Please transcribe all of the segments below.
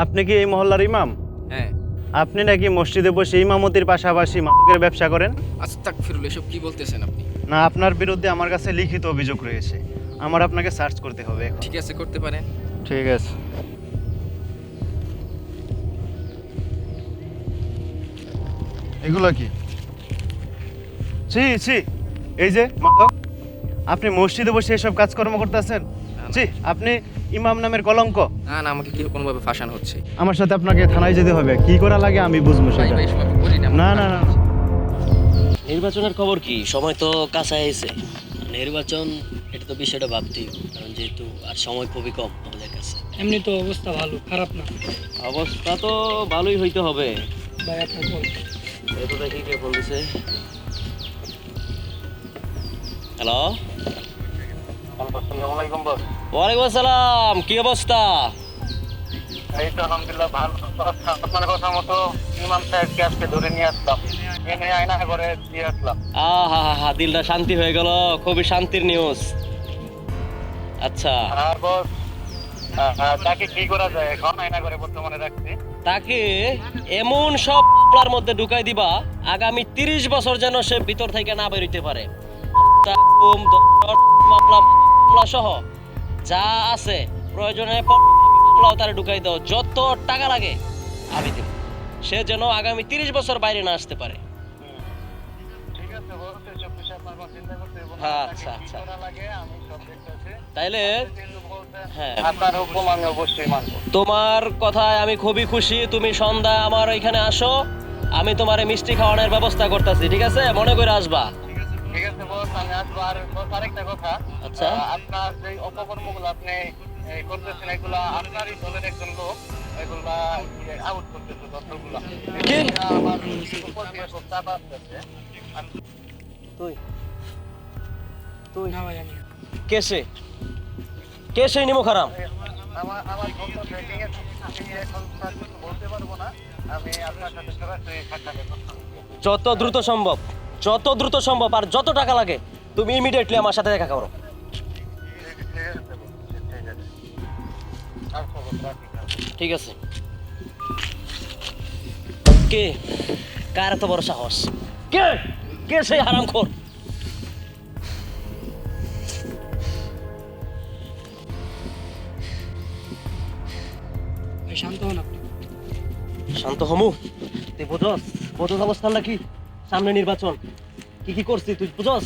আপনি কি এই মহল্লার ইমাম? হ্যাঁ। আপনি নাকি মসজিদে বসে ইমামতির পাশাপাশি মাদকের ব্যবসা করেন? আস্তাক ফিরুল এসব কি বলতেছেন আপনি? না আপনার বিরুদ্ধে আমার কাছে লিখিত অভিযোগ রয়েছে। আমার আপনাকে সার্চ করতে হবে ঠিক আছে করতে পারেন। ঠিক আছে। এগুলো কি? ছি ছি এই যে মাদক আপনি মসজিদে বসে এসব কাজকর্ম করতেছেন? জি আপনি ইমাম নামের কলঙ্ক। না না আমাকে কি কোনোভাবে ফাঁসানো হচ্ছে? আমার সাথে আপনাকে থানায় যেতে হবে। কি করা লাগে আমি বুঝব সেটা। না না না। নির্বাচনের খবর কি? সময় তো কাছে এসে। নির্বাচন এটা তো বিষয়টা ভাবতেই কারণ যেহেতু আর সময় খুবই কম আমাদের কাছে। এমনি তো অবস্থা ভালো খারাপ না। অবস্থা তো ভালোই হইতে হবে। ভাই আপনার বল এত দেখি কে ফোন দিছে হ্যালো ওয়ালাইকুম আসসালাম কি অবস্থা? এই তো আলহামদুলিল্লাহ ভালো। আপনার কথা মতো ইমাম সাহেবকে আজকে ধরে নিয়ে আসলাম। এনে আয়না করে দিয়ে আসলাম। আহা হা হা দিলটা শান্তি হয়ে গেল খুবই শান্তির নিউজ আচ্ছা। আর বস তাকে কি করা যায়? এখন আয়না করে বর্তমানে রাখছি। তাকে এমন সব মধ্যে ঢুকাই দিবা আগামী তিরিশ বছর যেন সে ভিতর থেকে না বেরোতে পারে। সহ যা আছে প্রয়োজনে মামলাও তারা ঢুকাই দাও যত টাকা লাগে আমি দেব। সে যেন আগামী তিরিশ বছর বাইরে না আসতে পারে। হ্যাঁ, আচ্ছা, আচ্ছা। তাইলে হ্যাঁ। তোমার কথায় আমি খুবই খুশি তুমি সন্ধ্যা আমার এখানে আসো। আমি তোমার মিষ্টি খাওয়ানোর ব্যবস্থা করতেছি ঠিক আছে? মনে করে আসবা। ঠিক আছে বস আমি আসব। আর বস আরেকটা কথা। আচ্ছা। আপনার যে অপকর্মগুলো আপনি করতেছেন এগুলো আপনারই দলের একজন লোক এগুলা আউট করতেছে তথ্যগুলো আমার উপর দিয়ে খুব চাপ আসতেছে। তুই। তুই। না ভাই আমি না। কেসে কেসে নিমো খারাম? আমার আমার বক্তব্য এর এখন বলতে পারব না। আমি আপনার সাথে সরাসরি সাক্ষাৎ যত দ্রুত সম্ভব। যত দ্রুত সম্ভব আর যত টাকা লাগে তুমি ইমিডিয়েটলি আমার সাথে দেখা করো। ঠিক আছে। কে? কার এত বড় সাহস? কে? কে সেই হারাম খোর শান্ত হন আপনি। শান্ত হমু। তুই বুঝস বুঝস অবস্থানটা কি সামনে নির্বাচন। কি কি করছিস তুই বুঝস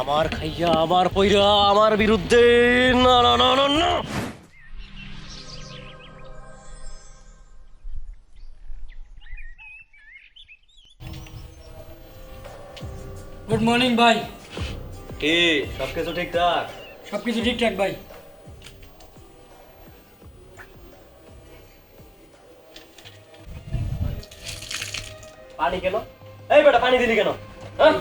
আমার খাইয়া আমার পইরা আমার বিরুদ্ধে না না না না না। গুড মর্নিং ভাই কি সব কিছু ঠিকঠাক? সব কিছু ঠিকঠাক ভাই পানি কেন? এই বেটা পানি দিলি কেন? হ্যাঁ?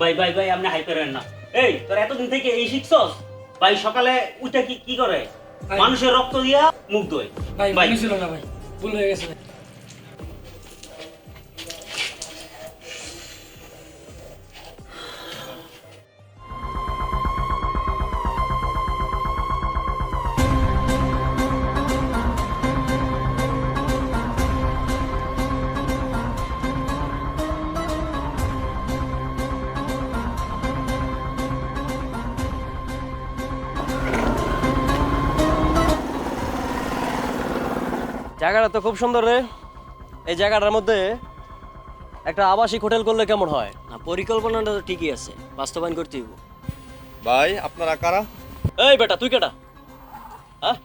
ভাই ভাই ভাই আপনি হাই করেন না। এই তোর এতদিন থেকে এই শিখছস? ভাই সকালে উঠে কি কি করে? মানুষের রক্ত দিয়া মুখ ধোয়। ভাই ভাই। ছিল না ভাই। ভুল হয়ে গেছে জায়গাটা তো খুব সুন্দর রে। এই জায়গাটার মধ্যে একটা আবাসিক হোটেল করলে কেমন হয়? না পরিকল্পনাটা তো ঠিকই আছে বাস্তবায়ন করতে হইব ভাই আপনারা কারা? এই বেটা তুই কেটা হ্যাঁ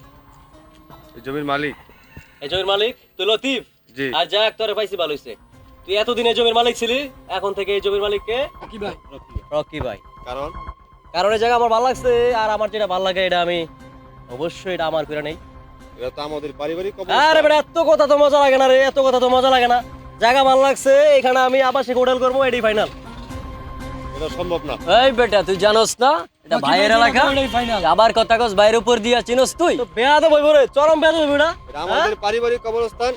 এই জমির মালিক। এই জমির মালিক? তুই লতিফ? জি। আর যাক তোরে পাইছি ভালো হইছে। তুই এতদিন এই জমির মালিক ছিলি এখন থেকে এই জমির মালিক কে কি ভাই। রকি ভাই। কারণ? কারণ এই জায়গা আমার ভালো লাগছে আর আমার যেটা ভালো লাগে এটা আমি অবশ্যই এটা আমার করে নেই। এটা তো আমাদের পারিবারিক আরে বেটা এত কথা তো মজা লাগে না রে এত কথা তো মজা লাগে না। জায়গা ভালো লাগছে এখানে আমি আবাসিক হোটেল করব এটাই ফাইনাল। এটা সম্ভব না। এই বেটা তুই জানোস না এটা ভাইয়ের এলাকা। আবার কথা কস বাইরের উপর দিয়া চিনোস তুই। তো বেয়াদ বইব রে চরম বেয়াদ বইব না? আমাদের পারিবারিক কবরস্থান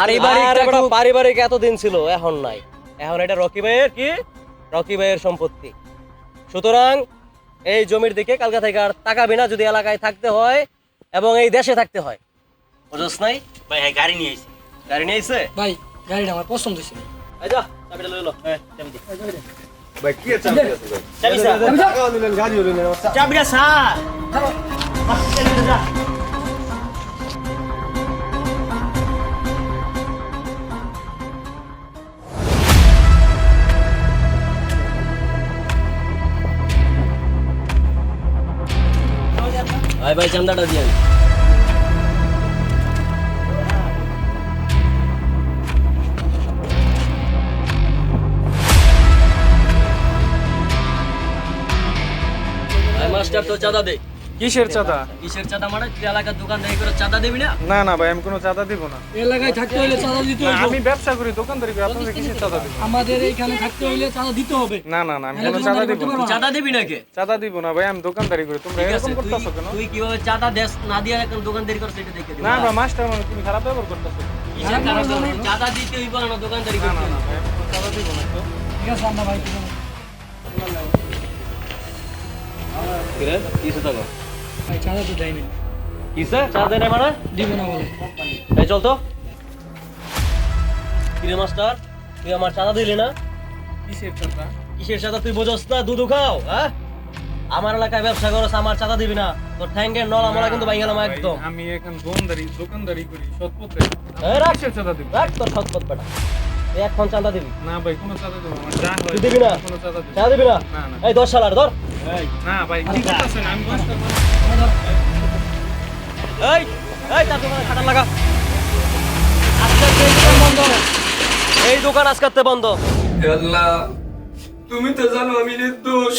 পারিবারিক পারিবারিক এতদিন ছিল এখন নাই। এখন এটা রকি ভাইয়ের কি? রকি ভাইয়ের সম্পত্তি। সুতরাং এই জমির দিকে কালকা থেকে আর তাকাবি না যদি এলাকায় থাকতে হয় এবং এই দেশে থাকতে হয়। বুঝছ নাই? ভাই হ্যাঁ গাড়ি নিয়ে আইছি। গাড়ি নিয়ে আইছে? ভাই গাড়িটা আমার পছন্দ হয়েছে। ভাই এই যা চাবিটা লইলো হ্যাঁ চাবি দে। ভাই কি আছে চাবি আছে ভাই? চাবি স্যার। চাবিটা স্যার ভাই চান্দাটা দিয়ে মাস্টার তো চাঁদা দে কিসের চাঁদা? কিসের চাঁদা মানে তুই এলাকার দোকানদারি করে চাঁদা দিবি না? না না ভাই আমি কোনো চাঁদা দিব না। এলাকায় থাকতে হইলে চাঁদা দিতে না, হবে আমি ব্যবসা করি দোকানদারি করি আপনাদের কিসের চাঁদা দিব? আমাদের এইখানে থাকতে হইলে চাঁদা দিতে হবে। না না না আমি কোনো চাঁদা দিব না। চাঁদা দিবি নাকি? চাঁদা দিব না ভাই আমি দোকানদারি করি। তোমরা এরকম করতেছো কেন? তুই কীভাবে চাঁদা দেস না দিয়ে এখন দোকানদারি করছিস এটা দেখে দিবি। না বা মাস্টার মানে তুমি খারাপ ব্যবহার করতেছো। কিসের কারণে? চাঁদা দিতে হইব না দোকানদারি করতে না না ভাই চাঁদা দিব না তো। ঠিক আছে আমরা ভাই না। কিরে কিসে থাকো ভাই চাঁদা তো দেয়নি। কিসে চাঁদা দেয় না মানে? দিবে না বলে। এই চল তো। কিরে মাস্টার? তুই আমার চাঁদা দিলি না? কিসের চাঁদা? কিসের চাঁদা তুই বোঝস না? দুধু খাও হ্যাঁ? আমার এলাকায় ব্যবসা করস আমার চাঁদা দিবি না। তোর ঠ্যাঙ্গের নল আমরা কিন্তু ভাই গেলাম একদম। আমি এখন দোকানদারি দোকানদারি করি সৎপথে। রাখ। চাঁদা দিব? রাখ তোর সৎপথ বেটা। এখন চাঁদা দিবি। না ভাই কোনো চাঁদা দিব না যা হয় দিবি না? কোনো চাঁদা দিব চাঁদা দিবি না? এই দশ সালার ধর। না ভাই কি করতেছেন? আমি মাস্টার এই এই তার দোকানে খাটার লাগা। আজকে দোকান বন্ধ। এই দোকান আজকে বন্ধ। আল্লাহ তুমি তো জানো আমি নির্দোষ।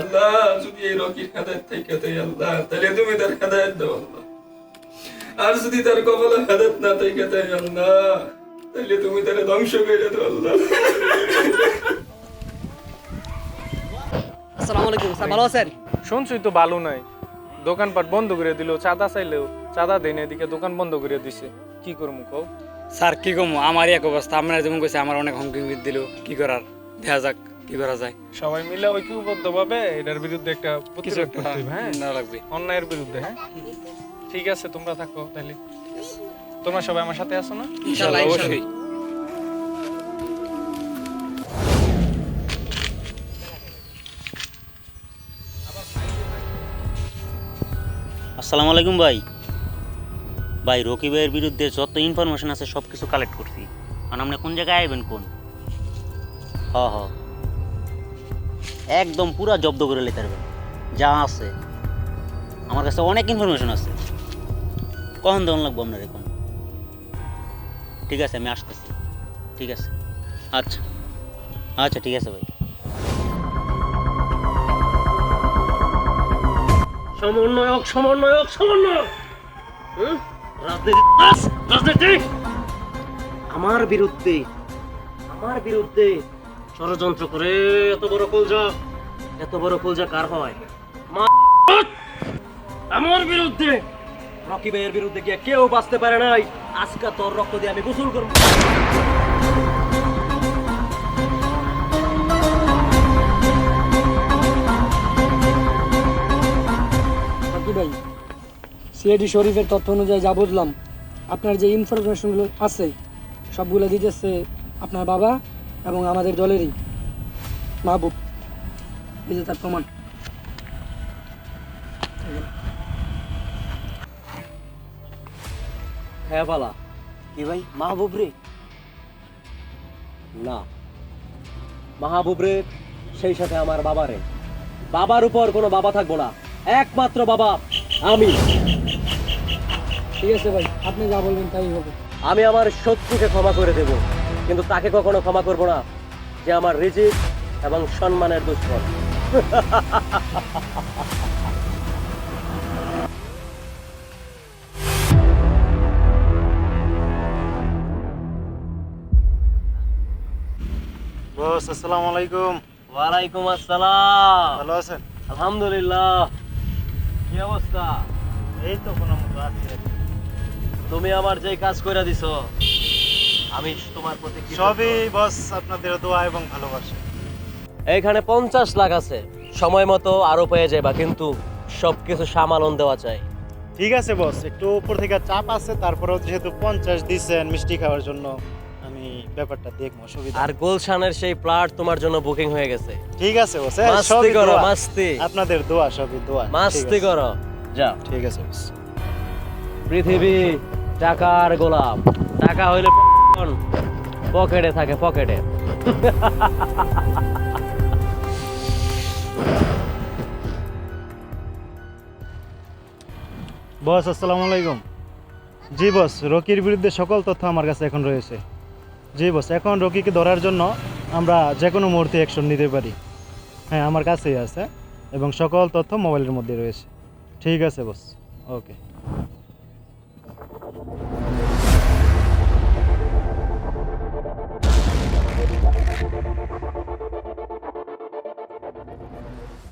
আল্লাহ যদি এই রকির হেদায়ত থেকে তাই আল্লাহ তাহলে তুমি তার হেদায়ত দাও আল্লাহ। আর যদি তার কপালে হেদায়ত না থেকে তাই আল্লাহ তাহলে তুমি তার ধ্বংস করে দাও আল্লাহ। আসসালামু আলাইকুম স্যার ভালো আছেন? শুনছুই তো ভালো নাই। দোকানপাট বন্ধ করে দিল চাঁদা চাইলেও চাঁদা দেয় না এদিকে দোকান বন্ধ করে দিছে। কি করব কও? স্যার কি কম আমারই এক অবস্থা আপনারা যেমন কইছে আমার অনেক হুমকি দিল। কি করার? দেখা যাক কি করা যায়। সবাই মিলে ঐক্যবদ্ধ ভাবে এটার বিরুদ্ধে একটা কিছু প্রতিরোধ একটা করতে হবে, হ্যাঁ? না লাগবে। অন্যায়ের বিরুদ্ধে হ্যাঁ? ঠিক আছে তোমরা থাকো তাহলে তোমরা সবাই আমার সাথে আছো না? ইনশাআল্লাহ অবশ্যই আসসালামু আলাইকুম ভাই। ভাই রকি ভাইয়ের বিরুদ্ধে যত ইনফরমেশন আছে সব কিছু কালেক্ট করছি। মানে আপনি কোন জায়গায় আইবেন কোন? হ হ। একদম পুরা জব্দ করে লেতে পারবেন। যা আছে। আমার কাছে অনেক ইনফরমেশন আছে। কখন দেওয়ান লাগবো আপনার এখন? ঠিক আছে, আমি আসতেছি। ঠিক আছে? আচ্ছা। আচ্ছা ঠিক আছে ভাই। সমন্বয়ক সমন্বয়ক সমন্বয়ক! আমার বিরুদ্ধে আমার বিরুদ্ধে ষড়যন্ত্র করে এত বড় কলজা, এত বড় কলজা কার হয়? আমার বিরুদ্ধে রকি ভাইয়ের বিরুদ্ধে গিয়ে কেউ বাঁচতে পারে নাই। আজকে তোর রক্ত দিয়ে আমি গোসল করব। ভাই, সিআইডি শরীফের তথ্য অনুযায়ী যা বুঝলাম, আপনার যে ইনফরমেশনগুলো আছে, সবগুলো দিতেছে আপনার বাবা এবং আমাদের দলেরই মাহবুব। এই যে তার প্রমাণ। হ্যাঁ বালা। কি ভাই মাহবুব রে? না। মাহবুব রে সেই সাথে আমার বাবারে বাবার উপর কোনো বাবা থাকব না। একমাত্র বাবা আমি। ঠিক আছে ভাই আপনি যা বলবেন তাই হবে। আমি আমার শত্রুকে ক্ষমা করে দেব কিন্তু তাকে কখনো ক্ষমা করব না যে আমার রিজিক এবং সম্মানের দুশ্মন। বস আসসালামু আলাইকুম। ওয়ালাইকুম আসসালাম। ভালো আছেন? আলহামদুলিল্লাহ। কি অবস্থা? এই তো কোনো মতো আছি। তুমি আমার যে কাজ দিছো আমি তোমার প্রতি সবই বস আপনাদের দোয়া এবং ভালোবাসা। এইখানে পঞ্চাশ লাখ আছে। সময় মতো আরও পেয়ে যাবা কিন্তু সবকিছু সামালন দেওয়া চাই। ঠিক আছে বস একটু উপর থেকে চাপ আছে তারপরেও যেহেতু পঞ্চাশ দিচ্ছেন মিষ্টি খাওয়ার জন্য। আমি ব্যাপারটা দেখব অসুবিধা আর গুলশানের সেই প্লট তোমার জন্য বুকিং হয়ে গেছে। ঠিক আছে বস মাস্তি করো মাস্তি। আপনাদের দোয়া সবই দোয়া। মাস্তি করো। যাও। ঠিক আছে বস। পৃথিবী টাকার গোলাপ। টাকা হইলে পকেটে থাকে পকেটে। বস আসসালামু আলাইকুম। জি বস রকির বিরুদ্ধে সকল তথ্য আমার কাছে এখন রয়েছে। জি বস এখন রোগীকে ধরার জন্য আমরা যে কোনো মুহূর্তে অ্যাকশন নিতে পারি। হ্যাঁ আমার কাছেই আছে এবং সকল তথ্য মোবাইলের মধ্যে রয়েছে। ঠিক আছে বস ওকে